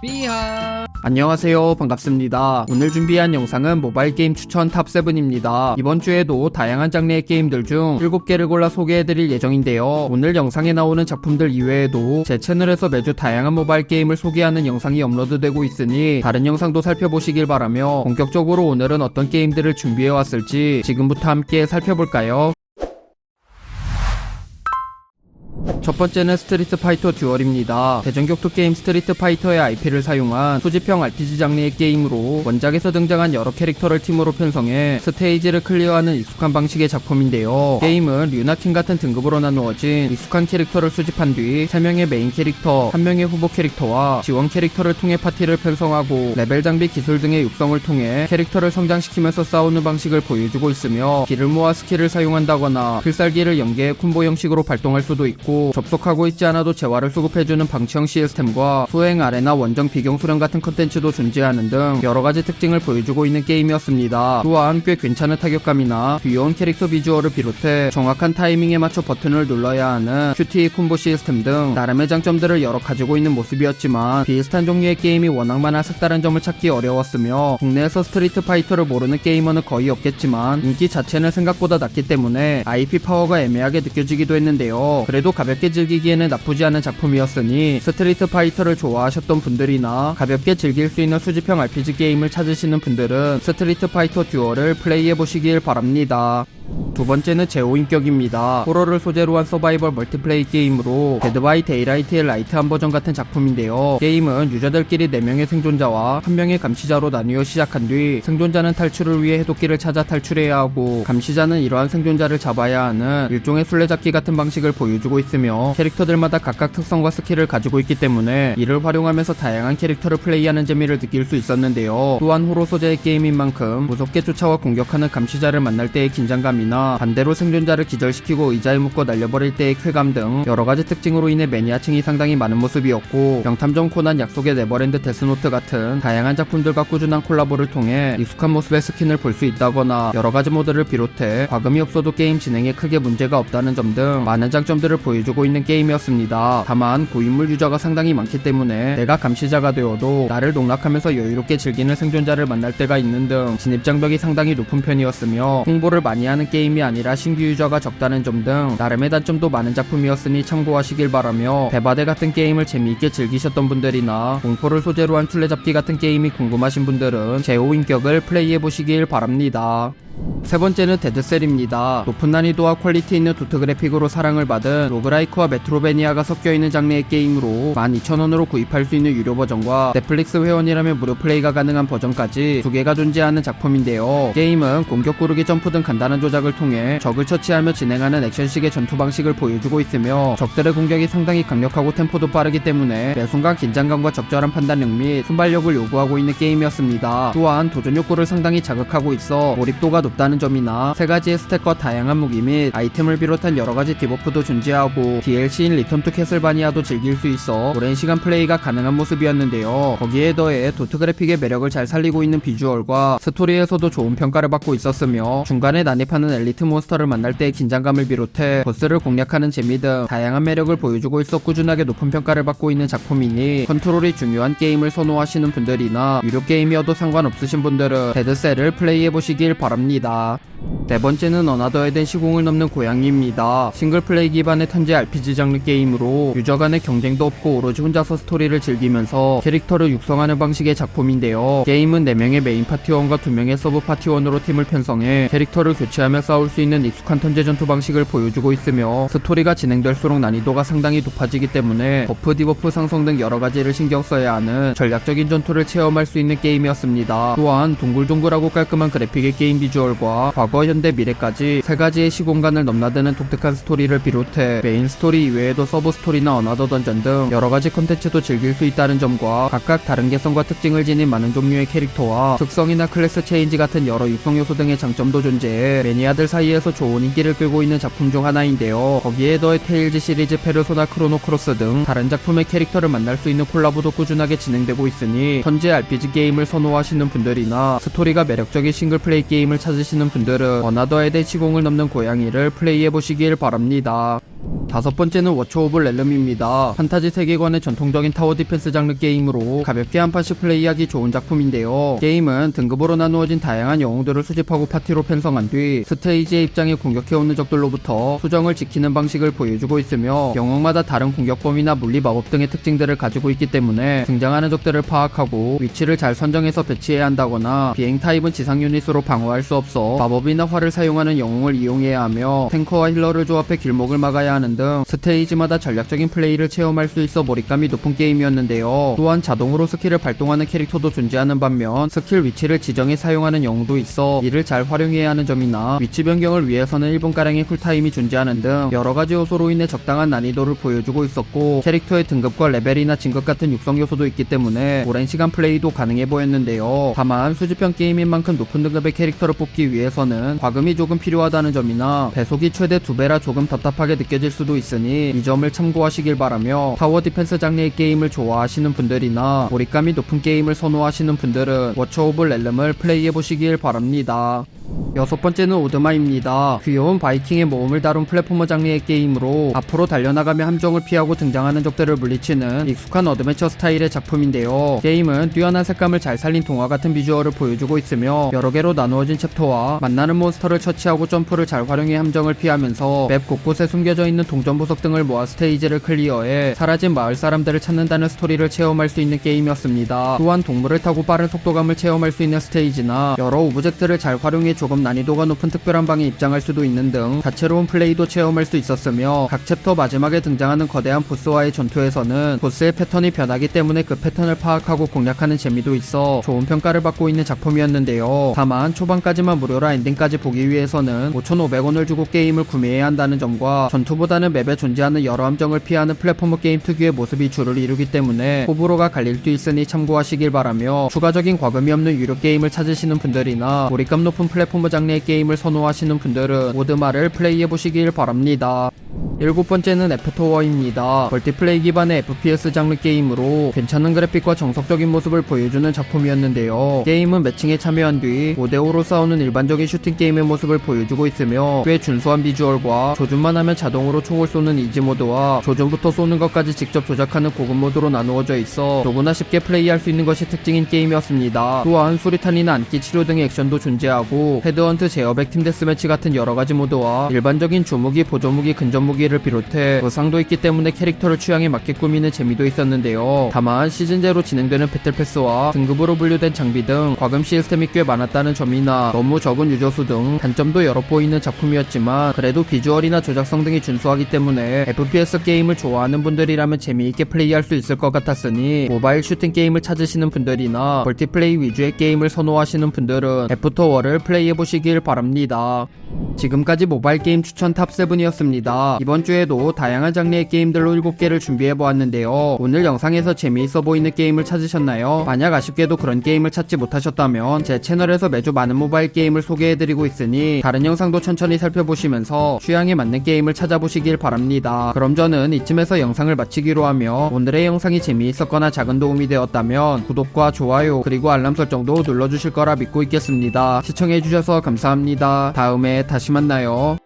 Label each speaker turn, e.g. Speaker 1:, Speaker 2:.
Speaker 1: 삐하
Speaker 2: 안녕하세요. 반갑습니다. 오늘 준비한 영상은 모바일 게임 추천 탑7입니다. 이번 주에도 다양한 장르의 게임들 중 7개를 골라 소개해드릴 예정인데요. 오늘 영상에 나오는 작품들 이외에도 제 채널에서 매주 다양한 모바일 게임을 소개하는 영상이 업로드되고 있으니 다른 영상도 살펴보시길 바라며 본격적으로 오늘은 어떤 게임들을 준비해왔을지 지금부터 함께 살펴볼까요? 첫 번째는 스트리트 파이터 듀얼입니다. 대전격투 게임 스트리트 파이터의 IP를 사용한 수집형 RPG 장르의 게임으로 원작에서 등장한 여러 캐릭터를 팀으로 편성해 스테이지를 클리어하는 익숙한 방식의 작품인데요. 게임은 류나킹 같은 등급으로 나누어진 익숙한 캐릭터를 수집한 뒤 3명의 메인 캐릭터, 1명의 후보 캐릭터와 지원 캐릭터를 통해 파티를 편성하고 레벨 장비 기술 등의 육성을 통해 캐릭터를 성장시키면서 싸우는 방식을 보여주고 있으며 기를 모아 스킬을 사용한다거나 필살기를 연계해 콤보 형식으로 발동할 수도 있고 접속하고 있지 않아도 재화를 수급해주는 방치형 시스템과 수행 아레나 원정 비경 수련 같은 컨텐츠도 존재하는 등 여러가지 특징을 보여주고 있는 게임이었습니다. 또한 꽤 괜찮은 타격감이나 귀여운 캐릭터 비주얼을 비롯해 정확한 타이밍에 맞춰 버튼을 눌러야 하는 QTE 콤보 시스템 등 나름의 장점들을 여러 가지고 있는 모습이었지만 비슷한 종류의 게임이 워낙 많아 색다른 점을 찾기 어려웠으며 국내에서 스트리트 파이터를 모르는 게이머는 거의 없겠지만 인기 자체는 생각보다 낮기 때문에 IP 파워가 애매하게 느껴지기도 했는데요. 그래도 가볍게 즐기기에는 나쁘지 않은 작품이었으니 스트리트 파이터를 좋아하셨던 분들이나 가볍게 즐길 수 있는 수집형 RPG 게임을 찾으시는 분들은 스트리트 파이터 듀얼을 플레이해 보시길 바랍니다. 두 번째는 제오인격입니다. 호러를 소재로 한 서바이벌 멀티플레이 게임으로 데드 바이 데이라이트의 라이트한 버전 같은 작품인데요. 게임은 유저들끼리 4명의 생존자와 1명의 감시자로 나뉘어 시작한 뒤 생존자는 탈출을 위해 해독기를 찾아 탈출해야 하고 감시자는 이러한 생존자를 잡아야 하는 일종의 술래잡기 같은 방식을 보여주고 있으며 캐릭터들마다 각각 특성과 스킬을 가지고 있기 때문에 이를 활용하면서 다양한 캐릭터를 플레이하는 재미를 느낄 수 있었는데요. 또한 호러 소재의 게임인 만큼 무섭게 쫓아와 공격하는 감시자를 만날 때의 긴장감이나 반대로 생존자를 기절시키고 의자에 묶어 날려버릴 때의 쾌감 등 여러가지 특징으로 인해 매니아층이 상당히 많은 모습이었고 명탐정 코난 약속의 네버랜드 데스노트 같은 다양한 작품들과 꾸준한 콜라보를 통해 익숙한 모습의 스킨을 볼 수 있다거나 여러가지 모드를 비롯해 과금이 없어도 게임 진행에 크게 문제가 없다는 점 등 많은 장점들을 보여주고 있는 게임이었습니다. 다만 고인물 유저가 상당히 많기 때문에 내가 감시자가 되어도 나를 농락하면서 여유롭게 즐기는 생존자를 만날 때가 있는 등 진입장벽이 상당히 높은 편이었으며 홍보를 많이 하는 게임이 아니라 신규 유저가 적다는 점 등 나름의 단점도 많은 작품이었으니 참고하시길 바라며 대바대 같은 게임을 재미있게 즐기셨던 분들이나 공포를 소재로 한 술래잡기 같은 게임이 궁금하신 분들은 제호인격을 플레이해보시길 바랍니다. 세 번째는 데드셀입니다. 높은 난이도와 퀄리티 있는 도트 그래픽으로 사랑을 받은 로그라이크와 메트로베니아가 섞여있는 장르의 게임으로 12,000원으로 구입할 수 있는 유료 버전과 넷플릭스 회원이라면 무료 플레이가 가능한 버전까지 두 개가 존재하는 작품인데요. 게임은 공격 구르기 점프 등 간단한 조작을 통해 적을 처치하며 진행하는 액션식의 전투 방식을 보여주고 있으며 적들의 공격이 상당히 강력하고 템포도 빠르기 때문에 매 순간 긴장감과 적절한 판단력 및 순발력을 요구하고 있는 게임이었습니다. 또한 도전 욕구를 상당히 자극하고 있어 몰입도가 높다는 점이나 세 가지의 스택과 다양한 무기 및 아이템을 비롯한 여러 가지 디버프도 존재하고 DLC인 리턴 투 캐슬바니아도 즐길 수 있어 오랜 시간 플레이가 가능한 모습이었는데요. 거기에 더해 도트 그래픽의 매력을 잘 살리고 있는 비주얼과 스토리에서도 좋은 평가를 받고 있었으며 중간에 난입하는 엘리트 몬스터를 만날 때의 긴장감을 비롯해 보스를 공략하는 재미 등 다양한 매력을 보여주고 있어 꾸준하게 높은 평가를 받고 있는 작품이니 컨트롤이 중요한 게임을 선호하시는 분들이나 유료 게임이어도 상관없으신 분들은 데드셀을 플레이해보시길 바랍니다. 네 번째는 어나더에 된 시공을 넘는 고양이입니다. 싱글플레이 기반의 턴제 RPG 장르 게임으로 유저 간의 경쟁도 없고 오로지 혼자서 스토리를 즐기면서 캐릭터를 육성하는 방식의 작품인데요. 게임은 4명의 메인 파티원과 2명의 서브 파티원으로 팀을 편성해 캐릭터를 교체하며 싸울 수 있는 익숙한 턴제 전투 방식을 보여주고 있으며 스토리가 진행될수록 난이도가 상당히 높아지기 때문에 버프 디버프 상성 등 여러 가지를 신경 써야 하는 전략적인 전투를 체험할 수 있는 게임이었습니다. 또한 동글동글하고 깔끔한 그래픽의 게임 비주얼과 과거, 현대, 미래까지 세 가지의 시공간을 넘나드는 독특한 스토리를 비롯해 메인 스토리 이외에도 서브 스토리나 어나더 던전 등 여러 가지 컨텐츠도 즐길 수 있다는 점과 각각 다른 개성과 특징을 지닌 많은 종류의 캐릭터와 특성이나 클래스 체인지 같은 여러 육성 요소 등의 장점도 존재해 매니아들 사이에서 좋은 인기를 끌고 있는 작품 중 하나인데요. 거기에 더해 테일즈 시리즈 페르소나 크로노 크로스 등 다른 작품의 캐릭터를 만날 수 있는 콜라보도 꾸준하게 진행되고 있으니 현재 RPG 게임을 선호하시는 분들이나 스토리가 매력적인 싱글 플레이 게임을 찾으시는 분들은 어나더에 대해 시공을 넘는 고양이를 플레이해보시길 바랍니다. 다섯 번째는 워처 오브 렐름입니다. 판타지 세계관의 전통적인 타워 디펜스 장르 게임으로 가볍게 한 판씩 플레이하기 좋은 작품인데요. 게임은 등급으로 나누어진 다양한 영웅들을 수집하고 파티로 편성한 뒤 스테이지의 입장에 공격해오는 적들로부터 수정을 지키는 방식을 보여주고 있으며 영웅마다 다른 공격범위나 물리 마법 등의 특징들을 가지고 있기 때문에 등장하는 적들을 파악하고 위치를 잘 선정해서 배치해야 한다거나 비행 타입은 지상 유닛으로 방어할 수 없어 마법이나 활을 사용하는 영웅을 이용해야 하며 탱커와 힐러를 조합해 길목을 막아야 하는 등 스테이지마다 전략적인 플레이를 체험할 수 있어 몰입감이 높은 게임이었는데요. 또한 자동으로 스킬을 발동하는 캐릭터도 존재하는 반면 스킬 위치를 지정해 사용하는 영웅도 있어 이를 잘 활용해야 하는 점이나 위치 변경을 위해서는 1분가량의 쿨타임이 존재하는 등 여러가지 요소로 인해 적당한 난이도를 보여주고 있었고 캐릭터의 등급과 레벨이나 진급 같은 육성 요소도 있기 때문에 오랜 시간 플레이도 가능해 보였는데요. 다만 수집형 게임인 만큼 높은 등급의 캐릭터를 뽑기 위해서는 과금이 조금 필요하다는 점이나 배속이 최대 두 배라 조금 답답하게 느껴질 수도 있으니 이 점을 참고하시길 바라며 타워 디펜스 장르의 게임을 좋아하시는 분들이나 몰입감이 높은 게임을 선호하시는 분들은 워처 오브 렐름을 플레이해 보시길 바랍니다. 여섯 번째는 오드마입니다. 귀여운 바이킹의 모험을 다룬 플랫포머 장르의 게임으로 앞으로 달려나가며 함정을 피하고 등장하는 적들을 물리치는 익숙한 어드벤처 스타일의 작품인데요. 게임은 뛰어난 색감을 잘 살린 동화 같은 비주얼을 보여주고 있으며 여러 개로 나누어진 챕터와 만나는 몬스터를 처치하고 점프를 잘 활용해 함정을 피하면서 맵 곳곳에 숨겨져 있는 동전 보석 등을 모아 스테이지를 클리어해 사라진 마을 사람들을 찾는다는 스토리를 체험할 수 있는 게임이었습니다. 또한 동물을 타고 빠른 속도감을 체험할 수 있는 스테이지나 여러 오브젝트를 잘 활용해 조금 난이도가 높은 특별한 방에 입장할 수도 있는 등 다채로운 플레이도 체험할 수 있었으며 각 챕터 마지막에 등장하는 거대한 보스와의 전투에서는 보스의 패턴이 변하기 때문에 그 패턴을 파악하고 공략하는 재미도 있어 좋은 평가를 받고 있는 작품이었는데요. 다만 초반까지만 무료라 엔딩까지 보기 위해서는 5,500원을 주고 게임을 구매해야 한다는 점과 전투보다는 맵에 존재하는 여러 함정을 피하는 플랫포머 게임 특유의 모습이 주를 이루기 때문에 호불호가 갈릴 수 있으니 참고하시길 바라며 추가적인 과금이 없는 유료 게임을 찾으시는 분들이나 몰입감 높은 플랫 포머 장르의 게임을 선호하시는 분들은 오드마를 플레이해 보시길 바랍니다. 일곱 번째는 애프터워입니다. 멀티플레이 기반의 FPS 장르 게임으로 괜찮은 그래픽과 정석적인 모습을 보여주는 작품이었는데요. 게임은 매칭에 참여한 뒤 5대5로 싸우는 일반적인 슈팅 게임의 모습을 보여주고 있으며 꽤 준수한 비주얼과 조준만 하면 자동으로 총을 쏘는 이지 모드와 조준부터 쏘는 것까지 직접 조작하는 고급 모드로 나누어져 있어 누구나 쉽게 플레이할 수 있는 것이 특징인 게임이었습니다. 또한 수리탄이나 안기 치료 등의 액션도 존재하고 헤드헌트 제어백 팀 데스매치 같은 여러가지 모드와 일반적인 주무기 보조무기 근접무기를 비롯해 의상도 있기 때문에 캐릭터를 취향에 맞게 꾸미는 재미도 있었는데요. 다만 시즌제로 진행되는 배틀패스와 등급으로 분류된 장비 등 과금 시스템이 꽤 많았다는 점이나 너무 적은 유저수 등 단점도 여러 보이는 작품이었지만 그래도 비주얼이나 조작성 등이 준수하기 때문에 FPS 게임을 좋아하는 분들이라면 재미있게 플레이할 수 있을 것 같았으니 모바일 슈팅 게임을 찾으시는 분들이나 멀티플레이 위주의 게임을 선호하시는 분들은 애프터워를 플레이 해 보시길 바랍니다. 지금까지 모바일 게임 추천 탑7이었습니다. 이번 주에도 다양한 장르의 게임들로 7개를 준비해 보았는데요. 오늘 영상에서 재미있어 보이는 게임을 찾으셨나요? 만약 아쉽게도 그런 게임을 찾지 못하셨다면 제 채널에서 매주 많은 모바일 게임을 소개해드리고 있으니 다른 영상도 천천히 살펴보시면서 취향에 맞는 게임을 찾아보시길 바랍니다. 그럼 저는 이쯤에서 영상을 마치기로 하며 오늘의 영상이 재미있었거나 작은 도움이 되었다면 구독과 좋아요 그리고 알람 설정도 눌러주실 거라 믿고 있겠습니다. 시청해주셔서 감사합니다. 다음에 다시 만나요.